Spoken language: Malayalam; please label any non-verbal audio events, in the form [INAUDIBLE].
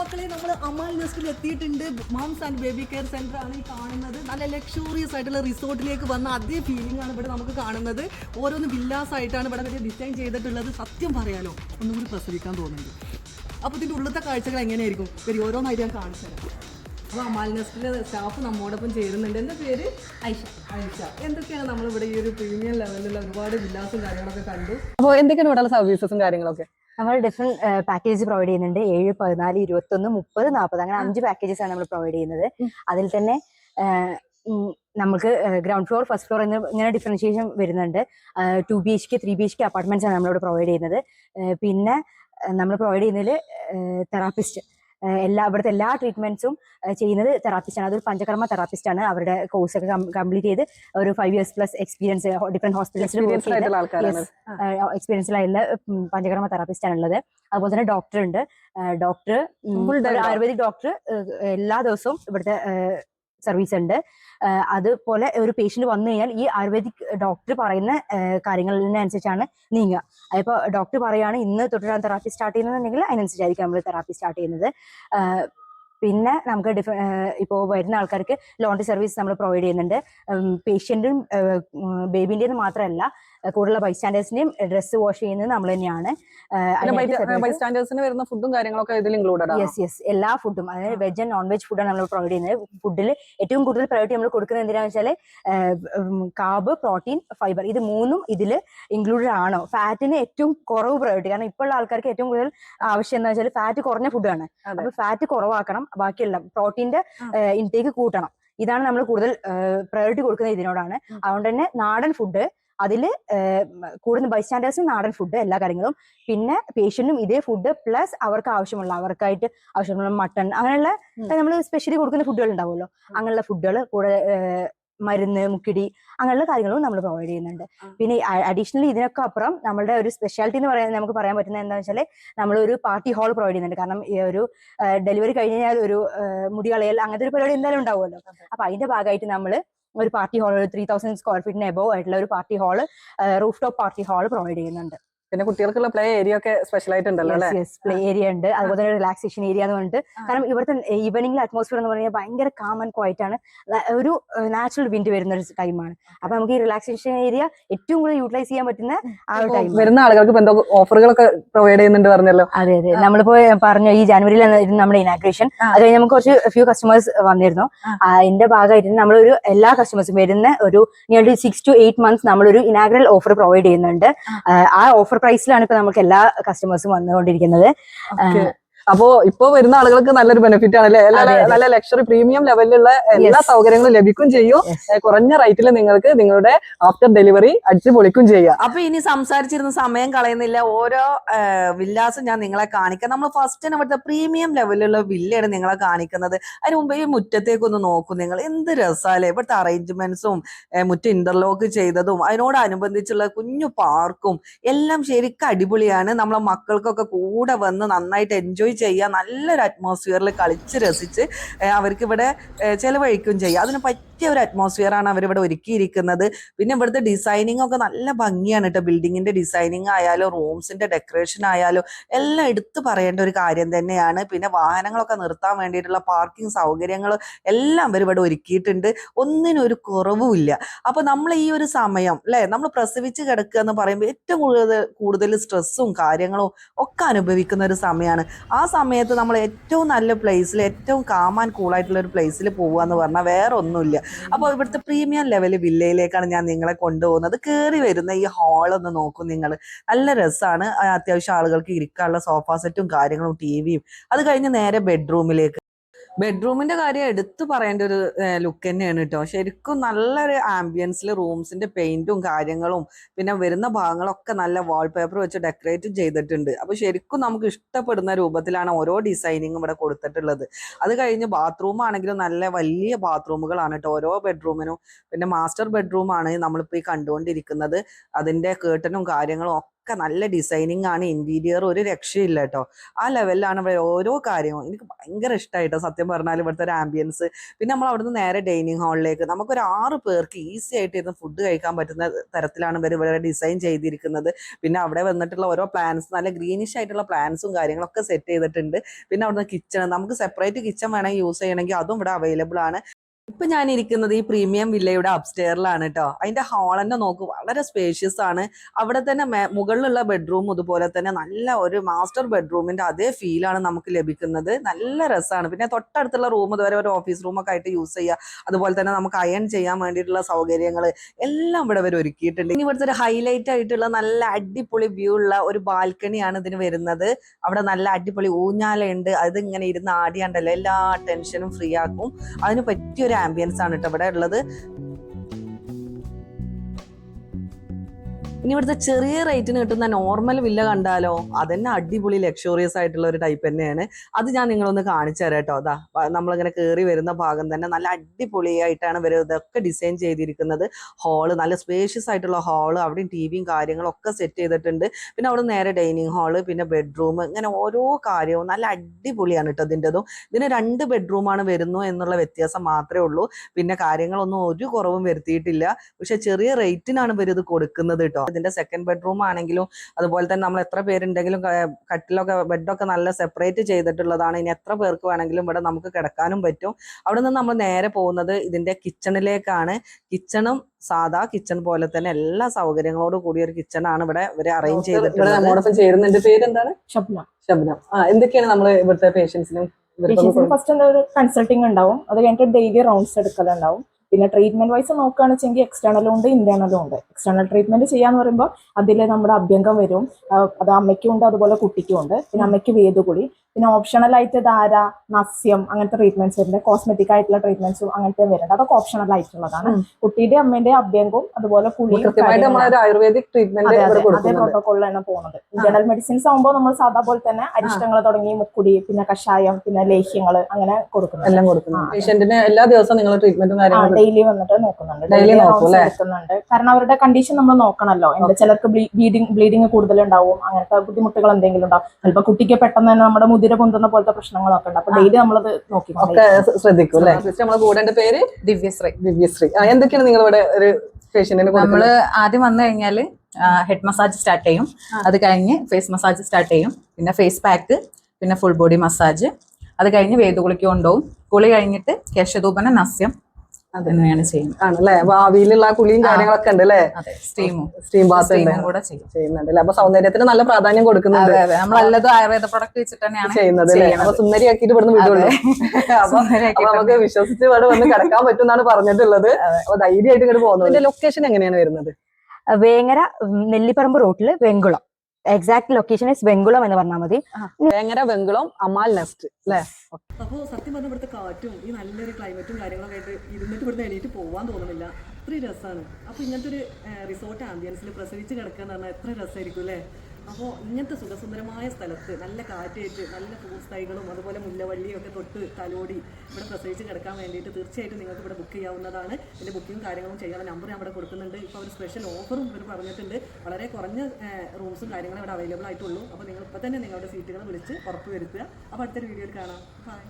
മക്കളെ നമ്മൾ അമാൽ നെസ്റ്റിൽ എത്തിയിട്ടുണ്ട്. Moms and baby care centre ആണ് ഈ കാണുന്നത്. നല്ല ലക്ഷൂറിയസ് ആയിട്ടുള്ള റിസോർട്ടിലേക്ക് വന്ന അതേ ഫീലിംഗ് ആണ് ഇവിടെ നമുക്ക് കാണുന്നത്. ഓരോന്ന് വില്ലാസ് ആയിട്ടാണ് ഇവിടെ വരെ ഡിസൈൻ ചെയ്തിട്ടുള്ളത്. സത്യം പറയാലോ ഒന്നും കൂടി പ്രസവിക്കാൻ തോന്നുന്നുണ്ട്. അപ്പോൾ ഇതിന്റെ ഉള്ളത്തെ കാഴ്ചകൾ എങ്ങനെയായിരിക്കും? ശരി ഓരോന്നായിട്ട് ഞാൻ കാണിച്ചു തരാം. അപ്പോൾ അമാൽ നെസ്റ്റിലെ സ്റ്റാഫ് നമ്മോടൊപ്പം ചേരുന്നുണ്ട്. എന്റെ പേര്? ഐഷ. ഐഷ. എന്തൊക്കെയാണ് നമ്മളിവിടെ ഈ ഒരു പ്രീമിയം ലെവലിലുള്ള ഒരുപാട് വില്ലാസും കാര്യങ്ങളൊക്കെ കണ്ടു? അപ്പോൾ എന്തൊക്കെയാണ് ഇവിടെയുള്ള സർവീസസും കാര്യങ്ങളൊക്കെ? നമ്മൾ ഡിഫറെന്റ് പാക്കേജ് പ്രൊവൈഡ് ചെയ്യുന്നുണ്ട്. ഏഴ് പതിനാല് ഇരുപത്തൊന്ന് മുപ്പത് നാൽപ്പത് അങ്ങനെ അഞ്ച് പാക്കേജസ് ആണ് നമ്മൾ പ്രൊവൈഡ് ചെയ്യുന്നത്. അതിൽ തന്നെ നമുക്ക് ഗ്രൗണ്ട് ഫ്ലോർ ഫസ്റ്റ് ഫ്ലോർ എന്ന് ഇങ്ങനെ ഡിഫറൻഷിയേഷൻ വരുന്നുണ്ട്. Two B H K three B H K apartments ആണ് നമ്മളിവിടെ പ്രൊവൈഡ് ചെയ്യുന്നത്. പിന്നെ നമ്മൾ പ്രൊവൈഡ് ചെയ്യുന്നതിൽ തെറാപ്പിസ്റ്റ് എല്ലാ ഇവിടുത്തെ എല്ലാ ട്രീറ്റ്മെന്റ്സും ചെയ്യുന്നത് തെറാപ്പിസ്റ്റാണ് അതൊരു പഞ്ചകർമ്മ തെറാപ്പിസ്റ്റ് ആണ് അവരുടെ കോഴ്സ് ഒക്കെ കംപ്ലീറ്റ് ചെയ്ത് ഒരു five years plus experience different ഹോസ്പിറ്റൽസിൽ experience ആയിട്ടുള്ള പഞ്ചകർമ്മ തെറാപ്പിസ്റ്റ് ആണ് ഉള്ളത്. അതുപോലെ തന്നെ ഡോക്ടർ ഉണ്ട്. ഡോക്ടർ ആയുർവേദിക് ഡോക്ടർ എല്ലാ ദിവസവും ഇവിടുത്തെ സർവീസ് ഉണ്ട്. അതുപോലെ ഒരു പേഷ്യന്റ് വന്നു കഴിഞ്ഞാൽ ഈ ആയുർവേദിക് ഡോക്ടർ പറയുന്ന കാര്യങ്ങളിനനുസരിച്ചാണ് നീങ്ങുക. അതിപ്പോ ഡോക്ടർ പറയുകയാണ് ഇന്ന് തൊട്ടിട്ടാണ് തെറാപ്പി സ്റ്റാർട്ട് ചെയ്യുന്നതെന്നുണ്ടെങ്കിൽ അതിനനുസരിച്ചായിരിക്കും നമ്മൾ തെറാപ്പി സ്റ്റാർട്ട് ചെയ്യുന്നത്. പിന്നെ നമുക്ക് ഡിഫ ഇപ്പോൾ വരുന്ന ആൾക്കാർക്ക് ലോണ്ടറി സർവീസ് നമ്മൾ പ്രൊവൈഡ് ചെയ്യുന്നുണ്ട്. പേഷ്യന്റും ബേബിന്റെ മാത്രമല്ല കൂടുതലുള്ള ബൈസ്റ്റാൻഡേഴ്സിനെയും ഡ്രസ്സ് വാഷ് ചെയ്യുന്നത് നമ്മൾ തന്നെയാണ്. ബൈസ്റ്റാൻഡേഴ്സിന് വരുന്ന ഫുഡും കാര്യങ്ങളൊക്കെ ഇതിൽ ഇൻക്ലൂഡഡ് ആണ്? യെസ് യെസ് എല്ലാ ഫുഡും അതായത് വെജ് ആൻഡ് നോൺ വെജ് ഫുഡാണ് നമ്മൾ പ്രൊവൈഡ് ചെയ്യുന്നത്. ഫുഡിൽ ഏറ്റവും കൂടുതൽ പ്രയോറിറ്റി നമ്മൾ കൊടുക്കുന്നത് എന്തിനാണെന്ന് വെച്ചാൽ കാബ് പ്രോട്ടീൻ ഫൈബർ ഇത് മൂന്നും ഇതിൽ ഇൻക്ലൂഡഡ് ആണോ? ഫാറ്റിന് ഏറ്റവും കുറവ് പ്രയോറിറ്റി കാരണം ഇപ്പോൾ ഉള്ള ആൾക്കാർക്ക് ഏറ്റവും കൂടുതൽ ആവശ്യം എന്താ വെച്ചാൽ ഫാറ്റ് കുറഞ്ഞ ഫുഡാണ് അതെ. അപ്പൊ ഫാറ്റ് കുറവാക്കണം ബാക്കിയെല്ലാം പ്രോട്ടീന്റെ ഇൻടേക്ക് കൂട്ടണം. ഇതാണ് നമ്മൾ കൂടുതൽ പ്രയോറിറ്റി കൊടുക്കുന്നത് ഇതിനോടാണ്. അതുകൊണ്ട് തന്നെ നാടൻ ഫുഡ് അതിൽ കൂടുതൽ ബൈസ്റ്റാൻഡേഴ്സും നാടൻ ഫുഡ് എല്ലാ കാര്യങ്ങളും. പിന്നെ പേഷ്യന്റും ഇതേ ഫുഡ് പ്ലസ് അവർക്ക് ആവശ്യമുള്ള അവർക്കായിട്ട് ആവശ്യമുള്ള മട്ടൺ അങ്ങനെയുള്ള നമ്മൾ സ്പെഷ്യലി കൊടുക്കുന്ന ഫുഡുകൾ ഉണ്ടാവുമല്ലോ. അങ്ങനെയുള്ള ഫുഡുകൾ കൂടെ മരുന്ന് മുക്കിടി അങ്ങനെയുള്ള കാര്യങ്ങളും നമ്മൾ പ്രൊവൈഡ് ചെയ്യുന്നുണ്ട്. പിന്നെ അഡീഷണലി ഇതിനൊക്കെ അപ്പുറം നമ്മുടെ ഒരു സ്പെഷ്യാലിറ്റി എന്ന് പറയാൻ നമുക്ക് പറയാൻ പറ്റുന്നത് എന്താ വെച്ചാൽ നമ്മൾ ഒരു പാർട്ടി ഹാൾ പ്രൊവൈഡ് ചെയ്യുന്നുണ്ട്. കാരണം ഈ ഒരു ഡെലിവറി കഴിഞ്ഞ് കഴിഞ്ഞാൽ ഒരു മുടി കളയൽ അങ്ങനത്തെ ഒരു പരിപാടി എന്തായാലും ഉണ്ടാവുമല്ലോ. അപ്പൊ അതിന്റെ ഭാഗമായിട്ട് നമ്മൾ ഒരു പാർട്ടി ഹാൾ ഒരു ത്രീ തൗസൻഡ് സ്ക്വയർ ഫീറ്റിന് എബോവ് ആയിട്ടുള്ള ഒരു party hall roof top party hall provide ചെയ്യുന്നുണ്ട്. പിന്നെ കുട്ടികൾക്കുള്ള പ്ലേ ഏരിയ ഒക്കെ സ്പെഷ്യൽ ആയിട്ടുണ്ടല്ലോ അല്ലേ? പ്ലേ ഏരിയ ഉണ്ട്. അതുപോലെ തന്നെ റിലാക്സേഷൻ ഏരിയ എന്ന് പറഞ്ഞിട്ട് കാരണം ഇവിടുത്തെ ഈവനിംഗിലെ അറ്റ്മോസ്ഫിയർ എന്ന് പറഞ്ഞാൽ ഭയങ്കര കാം ആൻഡ് ക്വയറ്റ് ആണ്. ഒരു നാച്ചുറൽ വിൻഡ് വരുന്ന ഒരു ടൈമാണ് അപ്പൊ നമുക്ക് ഈ റിലാക്സേഷൻ ഏരിയ ഏറ്റവും കൂടുതൽ യൂട്ടിലൈസ് ചെയ്യാൻ പറ്റുന്ന ആ ഒരു ടൈം വരുന്ന ആളുകൾക്ക് എന്തോ ഓഫറുകളൊക്കെ പ്രൊവൈഡ് ചെയ്യുന്നുണ്ട് പറഞ്ഞല്ലോ. അതെ അതെ. നമ്മളിപ്പോ പറഞ്ഞു ഈ ജനുവരിയിൽ നമ്മുടെ ഇനാഗ്രേഷൻ. അത് കഴിഞ്ഞ് നമുക്ക് കുറച്ച് ഫ്യൂ കസ്റ്റമേഴ്സ് വന്നിരുന്നു. അതിന്റെ ഭാഗമായിട്ട് നമ്മളൊരു എല്ലാ കസ്റ്റമേഴ്സും വരുന്ന ഒരു nearly six to eight months നമ്മളൊരു ഇനാഗ്രൽ ഓഫർ പ്രൊവൈഡ് ചെയ്യുന്നുണ്ട്. ആ, ആ ഓഫർ പ്രൈസിലാണ് ഇപ്പൊ നമുക്ക് എല്ലാ കസ്റ്റമേഴ്സും വന്നുകൊണ്ടിരിക്കുന്നത്. അപ്പോ ഇപ്പൊ വരുന്ന ആളുകൾക്ക് നല്ലൊരു ബെനിഫിറ്റ് ആണ് അല്ലേ. നല്ല ലക്ഷറി പ്രീമിയം ലെവലിലുള്ള എല്ലാ സൗകര്യങ്ങളും ലഭിക്കും ചെയ്യും. കുറഞ്ഞ റേറ്റിൽ നിങ്ങൾക്ക് നിങ്ങളുടെ ആഫ്റ്റർ ഡെലിവറി അടിച്ചു പൊളിക്കും ചെയ്യാം. അപ്പൊ ഇനി സംസാരിച്ചിരുന്ന സമയം കളയുന്നില്ല. ഓരോ വില്ലാസും ഞാൻ നിങ്ങളെ കാണിക്കാം. നമ്മൾ ഫസ്റ്റ് തന്നെ ഇവിടുത്തെ പ്രീമിയം ലെവലിലുള്ള വില്ലയാണ് നിങ്ങളെ കാണിക്കുന്നത്. അതിന് മുമ്പ് ഈ മുറ്റത്തേക്ക് ഒന്ന് നോക്കും നിങ്ങൾ. എന്ത് രസാലേ ഇവിടുത്തെ അറേഞ്ച്മെന്റ്സും മുറ്റം ഇന്റർലോക്ക് ചെയ്തതും അതിനോടനുബന്ധിച്ചുള്ള കുഞ്ഞു പാർക്കും എല്ലാം ശരിക്കും അടിപൊളിയാണ്. നമ്മളെ മക്കൾക്കൊക്കെ കൂടെ വന്ന് നന്നായിട്ട് എൻജോയ് ചെയ്യാൻ നല്ലൊരു അറ്റ്മോസ്ഫിയറിൽ കളിച്ച് രസിച്ച് അവർക്ക് ഇവിടെ ചെലവഴിക്കുകയും ചെയ്യാം. അതിന് പറ്റിയ ഒരു അറ്റ്മോസ്ഫിയർ ആണ് അവരിവിടെ ഒരുക്കിയിരിക്കുന്നത്. പിന്നെ ഇവിടുത്തെ ഡിസൈനിങ് ഒക്കെ നല്ല ഭംഗിയാണ് കേട്ടോ. ബിൽഡിങ്ങിന്റെ ഡിസൈനിങ് ആയാലും റൂംസിന്റെ ഡെക്കറേഷൻ ആയാലും എല്ലാം എടുത്തു പറയേണ്ട ഒരു കാര്യം തന്നെയാണ്. പിന്നെ വാഹനങ്ങളൊക്കെ നിർത്താൻ വേണ്ടിയിട്ടുള്ള പാർക്കിംഗ് സൗകര്യങ്ങൾ എല്ലാം അവരിവിടെ ഒരുക്കിയിട്ടുണ്ട്. ഒന്നിനും ഒരു കുറവുമില്ല അപ്പൊ നമ്മൾ ഈ ഒരു സമയം അല്ലെ? നമ്മൾ പ്രസവിച്ച് കിടക്കുക എന്ന് പറയുമ്പോൾ ഏറ്റവും കൂടുതൽ കൂടുതൽ സ്ട്രെസ്സും കാര്യങ്ങളും ഒക്കെ അനുഭവിക്കുന്ന ഒരു സമയമാണ് ആ സമയത്ത് നമ്മൾ ഏറ്റവും നല്ല പ്ലേസിൽ ഏറ്റവും കാമാൻ കൂളായിട്ടുള്ള ഒരു പ്ലേസിൽ പോകുക എന്ന് പറഞ്ഞാൽ വേറെ ഒന്നുമില്ല അപ്പോൾ ഇവിടുത്തെ പ്രീമിയം ലെവൽ വില്ലയിലേക്കാണ് ഞാൻ നിങ്ങളെ കൊണ്ടുപോകുന്നത്. കയറി വരുന്ന ഈ ഹാൾ ഒന്ന് നോക്കും നിങ്ങൾ നല്ല രസമാണ് അത്യാവശ്യം ആളുകൾക്ക് ഇരിക്കാനുള്ള സോഫ സെറ്റും കാര്യങ്ങളും ടി വിയും അത് കഴിഞ്ഞ് നേരെ ബെഡ്റൂമിലേക്ക് ബെഡ്റൂമിന്റെ കാര്യം എടുത്തു പറയേണ്ട ഒരു ലുക്ക് തന്നെയാണ് കേട്ടോ ശരിക്കും നല്ലൊരു ആംബിയൻസിൽ റൂംസിന്റെ പെയിന്റും കാര്യങ്ങളും പിന്നെ വരുന്ന ഭാഗങ്ങളൊക്കെ നല്ല വാൾപേപ്പർ വെച്ച് ഡെക്കറേറ്റ് ചെയ്തിട്ടുണ്ട്. അപ്പൊ ശരിക്കും നമുക്ക് ഇഷ്ടപ്പെടുന്ന രൂപത്തിലാണ് ഓരോ ഡിസൈനിങ്ങും ഇവിടെ കൊടുത്തിട്ടുള്ളത്. അത് കഴിഞ്ഞ് ബാത്റൂം ആണെങ്കിലും നല്ല വലിയ ബാത്റൂമുകളാണ് കേട്ടോ ഓരോ ബെഡ്റൂമിനും പിന്നെ മാസ്റ്റർ ബെഡ്റൂം ആണ് നമ്മളിപ്പോൾ ഈ കണ്ടുകൊണ്ടിരിക്കുന്നത്. അതിന്റെ കേട്ടനും കാര്യങ്ങളും ഒക്കെ നല്ല ഡിസൈനിങ് ആണ്. ഇന്റീരിയർ ഒരു രക്ഷയില്ല കേട്ടോ ആ ലെവലിലാണ് ഇവിടെ ഓരോ കാര്യവും. എനിക്ക് ഭയങ്കര ഇഷ്ടമായിട്ടോ സത്യം പറഞ്ഞാൽ ഇവിടുത്തെ ഒരു ആംബിയൻസ് പിന്നെ നമ്മൾ അവിടുന്ന് നേരെ ഡൈനിങ് ഹാളിലേക്ക് നമുക്കൊരു ആറ് പേർക്ക് ഈസി ആയിട്ട് ഇരുന്ന് ഫുഡ് കഴിക്കാൻ പറ്റുന്ന തരത്തിലാണ് ഇവർ ഇവിടെ ഡിസൈൻ ചെയ്തിരിക്കുന്നത്. പിന്നെ അവിടെ വന്നിട്ടുള്ള ഓരോ പ്ലാൻസ് നല്ല ഗ്രീനിഷ് ആയിട്ടുള്ള പ്ലാൻസും കാര്യങ്ങളൊക്കെ സെറ്റ് ചെയ്തിട്ടുണ്ട്. പിന്നെ അവിടുന്ന് കിച്ചൺ നമുക്ക് സെപ്പറേറ്റ് കിച്ചൺ വേണമെങ്കിൽ യൂസ് ചെയ്യണമെങ്കിൽ അതും ഇവിടെ അവൈലബിൾ ആണ്. ഇപ്പൊ ഞാൻ ഇരിക്കുന്നത് ഈ പ്രീമിയം വില്ലയുടെ അപ്സ്റ്റെയറിലാണ് കേട്ടോ അതിന്റെ ഹാൾ തന്നെ നോക്ക് വളരെ സ്പേഷ്യസ് ആണ്. അവിടെ തന്നെ മുകളിലുള്ള ബെഡ്റൂം അതുപോലെ തന്നെ നല്ല ഒരു മാസ്റ്റർ ബെഡ്റൂമിന്റെ അതേ ഫീലാണ് നമുക്ക് ലഭിക്കുന്നത്. നല്ല രസമാണ് പിന്നെ തൊട്ടടുത്തുള്ള റൂം ഇതുവരെ ഒരു ഓഫീസ് റൂം ഒക്കെ ആയിട്ട് യൂസ് ചെയ്യുക അതുപോലെ തന്നെ നമുക്ക് അയൺ ചെയ്യാൻ വേണ്ടിയിട്ടുള്ള സൗകര്യങ്ങൾ എല്ലാം ഇവിടെ അവർ ഒരുക്കിയിട്ടുണ്ട്. ഇനി ഇവിടുത്തെ ഒരു ഹൈലൈറ്റ് ആയിട്ടുള്ള നല്ല അടിപൊളി വ്യൂ ഉള്ള ഒരു ബാൽക്കണിയാണ് ഇതിന് വരുന്നത്. അവിടെ നല്ല അടിപൊളി ഊഞ്ഞാലുണ്ട്. അത് ഇങ്ങനെ ഇരുന്ന് ആടിയാണ്ടല്ലോ എല്ലാ ടെൻഷനും ഫ്രീ ആക്കും. അതിന് പറ്റിയ ഒരു ആംബിയൻസ് ആണ് കേട്ടോ ഇവിടെ ഉള്ളത്. ഇനി ഇവിടുത്തെ ചെറിയ റേറ്റിന് കിട്ടുന്ന നോർമൽ വില്ല കണ്ടാലോ അതന്നെ അടിപൊളി ലക്ഷറിയസ് ആയിട്ടുള്ള ഒരു ടൈപ്പ് തന്നെയാണ്. അത് ഞാൻ നിങ്ങളൊന്ന് കാണിച്ചു തരാം കേട്ടോ അതാ നമ്മളിങ്ങനെ കയറി വരുന്ന ഭാഗം തന്നെ നല്ല അടിപൊളിയായിട്ടാണ് ഇവർ ഇതൊക്കെ ഡിസൈൻ ചെയ്തിരിക്കുന്നത്. ഹാൾ നല്ല സ്പേഷ്യസ് ആയിട്ടുള്ള ഹാൾ അവിടെയും ടി വിയും കാര്യങ്ങളൊക്കെ സെറ്റ് ചെയ്തിട്ടുണ്ട്. പിന്നെ അവിടെ നേരെ ഡൈനിങ് ഹാൾ പിന്നെ ബെഡ്റൂം ഇങ്ങനെ ഓരോ കാര്യവും നല്ല അടിപൊളിയാണ് കേട്ടോ ഇതിന്റെതും. ഇതിന് രണ്ട് ബെഡ്റൂമാണ് വരുന്നു എന്നുള്ള വ്യത്യാസം മാത്രമേ ഉള്ളൂ. പിന്നെ കാര്യങ്ങളൊന്നും ഒരു കുറവും വരുത്തിയിട്ടില്ല. പക്ഷെ ചെറിയ റേറ്റിനാണ് ഇവർ ഇത് കൊടുക്കുന്നത് കേട്ടോ ഇതിന്റെ സെക്കൻഡ് ബെഡ്റൂം ആണെങ്കിലും അതുപോലെ തന്നെ നമ്മൾ എത്ര പേരുണ്ടെങ്കിലും കട്ടിലൊക്കെ ബെഡൊക്കെ നല്ല സെപ്പറേറ്റ് ചെയ്തിട്ടുള്ളതാണ്. ഇനി എത്ര പേർക്ക് വേണമെങ്കിലും ഇവിടെ നമുക്ക് കിടക്കാനും പറ്റും. അവിടെ നിന്ന് നമ്മൾ നേരെ പോകുന്നത് ഇതിന്റെ കിച്ചണിലേക്കാണ് കിച്ചണും സാധാ കിച്ചൺ പോലെ തന്നെ എല്ലാ സൗകര്യങ്ങളോട് കൂടിയ ഒരു കിച്ചൺ ആണ് ഇവിടെ ഇവർ അറേഞ്ച് ചെയ്തിട്ടുള്ളത്. നമ്മോടൊപ്പം പേര് എന്താണ്? ഷബ്ന ആ എന്തൊക്കെയാണ് നമ്മൾ ഇവിടുത്തെ പേഷ്യൻസിന് ഫസ്റ്റ് എന്താ ഒരു കൺസൾട്ടിങ് ഉണ്ടാവും. അത് കഴിഞ്ഞിട്ട് ഡെയിലി റൗണ്ട്സ് എടുക്കലുണ്ടാവും. പിന്നെ ട്രീറ്റ്മെന്റ് വൈസ് നോക്കുകയാണ് വെച്ചെങ്കിൽ എക്സ്റ്റേണലും ഉണ്ട് ഇന്റേണലും ഉണ്ട്. എക്സ്റ്റേണൽ ട്രീറ്റ്മെന്റ് ചെയ്യാന്ന് പറയുമ്പോൾ അതിൽ നമ്മുടെ അഭ്യംഗം വരും. അത് അമ്മയ്ക്കും ഉണ്ട് അതുപോലെ കുട്ടിക്കും ഉണ്ട്. പിന്നെ അമ്മയ്ക്ക് വേദുകുളി പിന്നെ ഓപ്ഷണൽ ആയിട്ട് ധാര നസ്യം അങ്ങനത്തെ ട്രീറ്റ്മെന്റ്സ് വരുന്നുണ്ട്. കോസ്മെറ്റിക് ആയിട്ടുള്ള ട്രീറ്റ്മെന്റ്സും അങ്ങനത്തെ വരുന്നുണ്ട്. അതൊക്കെ ഓപ്ഷണൽ ആയിട്ടുള്ളതാണ്. കുട്ടിയുടെ അമ്മേന്റെ അഭ്യംഗവും അതുപോലെ കുളിയും അതെ പ്രോട്ടോകോളിലാണ് പോകുന്നത്. ജനറൽ മെഡിസിൻസ് ആകുമ്പോൾ നമ്മൾ സാധാ പോലെ തന്നെ അരിഷ്ടങ്ങൾ തുടങ്ങി മുക്കുടി പിന്നെ കഷായം പിന്നെ ലേഹ്യങ്ങൾ അങ്ങനെ കൊടുക്കുന്നത് എല്ലാം കൊടുക്കുന്നു. പേഷ്യന്റിന് എല്ലാ ദിവസവും നിങ്ങൾ ട്രീറ്റ്മെന്റും കാര്യങ്ങളും ഡെയിലി വന്നിട്ട് നോക്കുന്നുണ്ട്. Rounds എടുക്കുന്നുണ്ട്. കാരണം അവരുടെ കണ്ടീഷൻ നമ്മൾ നോക്കണല്ലോ. എന്താ ചിലർക്ക് ബ്ലീഡിങ് ബ്ലീഡിങ് കൂടുതലുണ്ടാവും. അങ്ങനത്തെ ബുദ്ധിമുട്ടുകൾ എന്തെങ്കിലും ഉണ്ടാവും. ചിലപ്പോൾ കുട്ടിക്ക് പെട്ടെന്ന് തന്നെ നമ്മുടെ മുതിര പൊന്തുന്ന പോലത്തെ പ്രശ്നങ്ങളൊക്കെ ഉണ്ട് അപ്പൊ ഡെയിലി നമ്മളത് നോക്കി ശ്രദ്ധിക്കും അല്ലേ? നമ്മളെ കൂടെ പേര് ദിവ്യശ്രീ. ദിവ്യശ്രീ. എന്തൊക്കെയാണ് നിങ്ങളിവിടെ ഒരു നമ്മൾ ആദ്യം വന്നു കഴിഞ്ഞാൽ ഹെഡ് മസാജ് സ്റ്റാർട്ട് ചെയ്യും. അത് കഴിഞ്ഞ് ഫേസ് മസാജ് സ്റ്റാർട്ട് ചെയ്യും. പിന്നെ ഫേസ് പാക്ക് പിന്നെ ഫുൾ ബോഡി മസാജ് അത് കഴിഞ്ഞ് വേദുകുളിക്ക് കൊണ്ടുപോകും. കുളി കഴിഞ്ഞിട്ട് കേശധൂപന നസ്യം. അങ്ങനെയാണ് ചെയ്യുന്നത്. ആണല്ലേ? ഭാവിയിലുള്ള കുളിയും കാര്യങ്ങളൊക്കെ ഉണ്ട് അല്ലേ സ്റ്റീമും സ്റ്റീം ബാത്ത് കൂടെ ചെയ്യും. ചെയ്യുന്നുണ്ട് അല്ലേ അപ്പൊ സൗന്ദര്യത്തിന് നല്ല പ്രാധാന്യം കൊടുക്കുന്നുണ്ട്. നമ്മളല്ലതും ആയുർവേദ പ്രൊഡക്റ്റ് വെച്ചിട്ട് തന്നെയാണ് ചെയ്യുന്നത് അല്ലേ. അപ്പൊ സുന്ദരിയാക്കിയിട്ട് ഇവിടുന്ന് വിടുള്ളൂ. [LAUGHS] അപ്പൊ നമുക്ക് വിശ്വസിച്ച് ഇവിടെ വന്ന് കിടക്കാൻ പറ്റും എന്നാണ് പറഞ്ഞിട്ടുള്ളത് അപ്പൊ ധൈര്യമായിട്ട് ഇങ്ങോട്ട് പോകുന്നത്. ലൊക്കേഷൻ എങ്ങനെയാണ് വരുന്നത്? വേങ്ങര നെല്ലിപ്പറമ്പ് റോട്ടിൽ Venkulam. Exact location is Venkulam എന്ന് പറഞ്ഞാൽ മതി. വേങ്ങര വെങ്കുളം അമാൽ നെസ്റ്റ് അല്ലേ അപ്പോ സത്യം പറഞ്ഞ ഇവിടുത്തെ കാറ്റും ഈ നല്ലൊരു ക്ലൈമറ്റും കാര്യങ്ങളൊക്കെ ആയിട്ട് ഇരുന്നിട്ട് ഇവിടുന്ന് എണീറ്റ് പോകാൻ തോന്നുന്നില്ല. അത്രയും രസമാണ് അപ്പോൾ ഇങ്ങനത്തെ ഒരു റിസോർട്ട് ആംബിയൻസിൽ പ്രസവിച്ച് കിടക്കുക എന്ന് പറഞ്ഞാൽ എത്ര രസമായിരിക്കും അല്ലേ അപ്പോൾ ഇങ്ങനത്തെ സുഖസുന്ദരമായ സ്ഥലത്ത് നല്ല കാറ്റേറ്റ് നല്ല ഫ്രൂട്ട്സ് തൈകളും അതുപോലെ മുല്ലവള്ളിയും ഒക്കെ തൊട്ട് തലോടി ഇവിടെ പ്രസവിച്ച് കിടക്കാൻ വേണ്ടിയിട്ട് തീർച്ചയായിട്ടും നിങ്ങൾക്ക് ഇവിടെ ബുക്ക് ചെയ്യാവുന്നതാണ്. ഇതിന്റെ ബുക്കിംഗ് കാര്യങ്ങളും ചെയ്യാൻ നമ്പർ ഞാൻ ഇവിടെ കൊടുക്കുന്നുണ്ട്. ഇപ്പോൾ ഒരു സ്പെഷ്യൽ ഓഫറും ഇവർ പറഞ്ഞിട്ടുണ്ട്. വളരെ കുറഞ്ഞ റൂംസും കാര്യങ്ങളും ഇവിടെ അവൈലബിൾ ആയിട്ടുള്ളൂ. അപ്പോൾ നിങ്ങൾ ഇപ്പോൾ തന്നെ നിങ്ങളുടെ സീറ്റുകൾ വിളിച്ച് ഉറപ്പ് വരുത്തുക അപ്പോൾ അടുത്തൊരു വീഡിയോയിൽ കാണാം. ബൈ